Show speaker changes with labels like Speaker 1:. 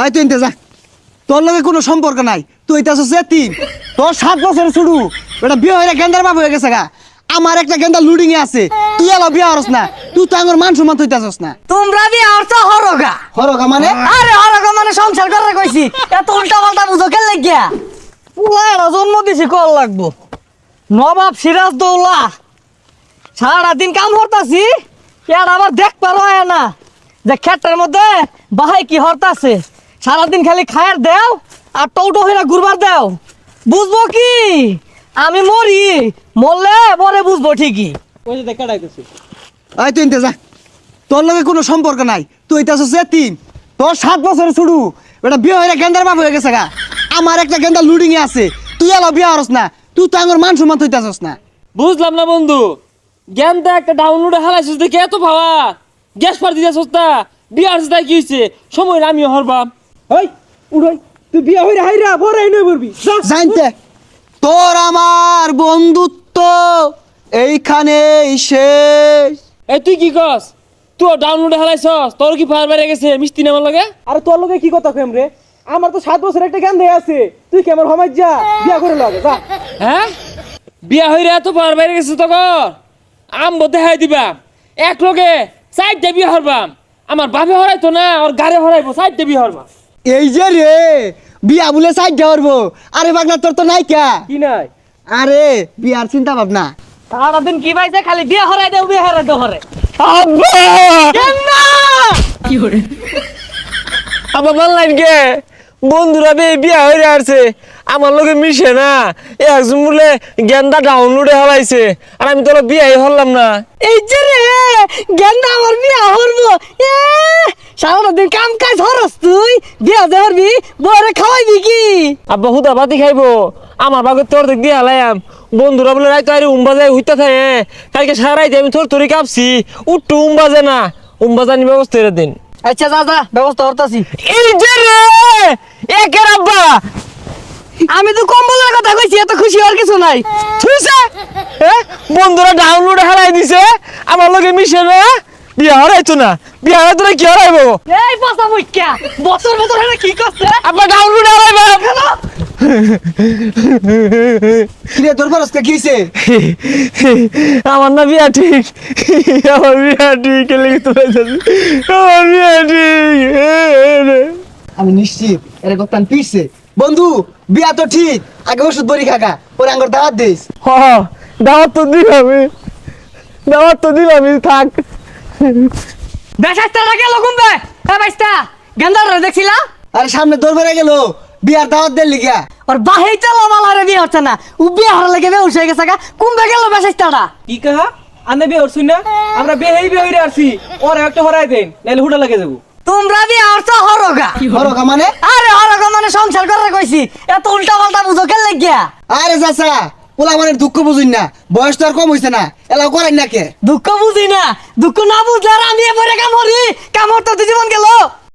Speaker 1: আয় তুই যা তোর লগে কোনো সম্পর্ক নাই তুই তো তিন তোর সাত বছর শুরু এটা বিয়ে হয়ে গেন্দার বাপ হয়ে গেছে গা। আমার একটা গেন্দা লুডিং এ আছে তুই এলো বিয়ে হরস না তুই তো আমার মান সম্মান তুইতাছস না।
Speaker 2: তোমরা বি আর তো হরগা
Speaker 1: হরকা মানে?
Speaker 2: আরে হরগা মানে সংসার করে কইছি এত উল্টা পাল্টা বুঝো কেন লাগিয়া? পুলারা জন্ম দিছি কল লাগবো। নবাব সিরাজ দৌলা সারা দিন কাম হরতাছি ইয়ার আবার দেখ পারো না। যে ক্ষেতের মধ্যে বাহাই কি হরতাছে। সারাদিন খালি খায়ের দেও আর টৌটো হয়ে ঘুরবার দেও। বুঝব কি? আমি মরি মরলে পরে বুঝব ঠিকই।
Speaker 3: ওই যে দেখা ডাকতেছি
Speaker 1: আয় তুই ইনতে যা। তোর লগে কোনো সম্পর্ক নাই। তুই তো আছিস তিন তোর সাত বছর শুরু। এটা বিয়ে হয়ে গেন্দার বাপ হয়ে গেছে গা। আমার একটা গেন্দা লুডিং এ আছে। তুই এলো বিয়ে হরস না। তুই তো আমার মান সম্মান তুইতাছস না।
Speaker 3: বুঝলাম না বন্ধু। জ্ঞানটা একটা ডাউনলোডে হালাইছিস দেখে এত ভাবা। গ্যাস পার দিতে সস্তা বিয়ার তাই কি হয়েছে সময় আমি হরবাম। ওই উড়াই তুই বিয়া হইরা হাইরা বড় নই বলবি
Speaker 1: জানতে তোর আমার বন্ধুত্ব এইখানেই শেষ।
Speaker 3: এই তুই কি কস? তুই ডাউনলোডে হালাইছস? তোর কি ফায়ার বেড়ে গেছে? মিষ্টি নামার লাগে?
Speaker 4: আরে তোর লগে কি কথা কইম রে? আমার তো সাত বছর একটা জ্ঞান দেয়া আছে। তুই কেমন হমাই যা? বিয়া করে লাগে যা।
Speaker 3: হ্যাঁ? বিয়া হইরা এত ফায়ার বেড়ে গেছে তখন আম বোধে হাই দিবা। এক লগে সাইডটা বিয়া হরবাম। আমার বাপে হরাইতো না ওর গাড়ি হরাইবো সাইডটা বিয়া হরবাম।
Speaker 1: এই যে রে বিয়া বলে সাইড দেওয়ারবো আরে বাগনা তোর তো নাই কা?
Speaker 4: কি নাই?
Speaker 1: আরে বিয়ার চিন্তা ভাবনা।
Speaker 2: সারাদিন কি পাইছে? খালি বিয়ে হরাই দেও বিয়ে হরাই দেও হরে।
Speaker 3: আবার মানলাম কে বন্ধুরা বে বিয়া হয়ে আসছে। আমার লোকে মিশে না। একজন বলে গেন্দা ডাউনলোডে হলাইছে আর আমি তোরা বিয়াই হলাম না।
Speaker 2: এই যে রে গেন্দা আমার বিয়া হরবো। এ সারাদিন কাম কাজ হরস তুই বিয়া বরে খাওয়াইবি কি?
Speaker 3: আব্বা হুদা বাতি খাইবো। আমার বাগে তোর দিক দিয়ে হালাইম বন্ধুরা বলে রাইতো আরে উম্বা যায় হইতা থাকে কালকে সারাইতে আমি তোর তোরে কাঁপছি। উঠটু উম্বা যে না। উম্বা জানি ব্যবস্থা করে দিন।
Speaker 2: আচ্ছা যা যা ব্যবস্থা হরতাছি
Speaker 3: এই যে রে! একের আব্বা?
Speaker 2: আমি তো কম্বলের কথা কইছি এত খুশি হওয়ার কিছু নাই।
Speaker 3: বন্ধুরা ডাউনলোড হারাই দিছে। আমার লগে মিশে না বিয়া হারাইতো না বিয়া হারাইতো না কি হারাইবো?
Speaker 2: এই পচা মুখ্যা বছর বছর হেনে কি করছে?
Speaker 3: আব্বা ডাউনলোড হারাইবো।
Speaker 1: কিরে তোর বরসকে কিছে
Speaker 3: আমার না বিয়া ঠিক আমার বিয়া ঠিক আমার বিয়া ঠিক
Speaker 1: আমি নিশ্চিত এর কথা পিছছে বন্ধু বিয়া তো ঠিক আগে ওষুধ বড়ি খাকা পরে আঙ্গুর দাওয়াত দিস।
Speaker 3: হ দাওয়াত তো দিলামই। দাওয়াত তো দিলামই থাক।
Speaker 2: কুম্বে এ বাইস্তা গেন্দার দেখছিলা
Speaker 1: আরে সামনে দৌড় বেড়ে গেল বিয়ার দাওয়াত দেন লিগা।
Speaker 2: ওর বাহেই চালো মালারে বিয়ে হচ্ছে না। ও বিয়ে হারা লেগে বেউস গেছে গা। কুম্বে গেল বেশাস্তাটা
Speaker 4: কি কাহা আনে বিয়ে হরছুই না? আমরা বিয়ে হেই বিয়ে হইরে আসছি ওরা একটা হরাই দেন নাইলে হুডা লাগে যাব।
Speaker 2: তোমরা বিয়ে হরছ হরগা।
Speaker 1: হরকা মানে?
Speaker 2: আরে হরগা মানে সংসার করে কইছি। এত উল্টা পাল্টা বুঝো কেন লাগিয়া?
Speaker 1: আরে চাচা ওলা মানে দুঃখ বুঝুন না, বয়স তো আর কম হইছে না, এলাও করেন না কে
Speaker 2: দুঃখ বুঝি না, দুঃখ না বুঝলে আর আমি এবারে কাম কামড় কাম তো জীবন গেল।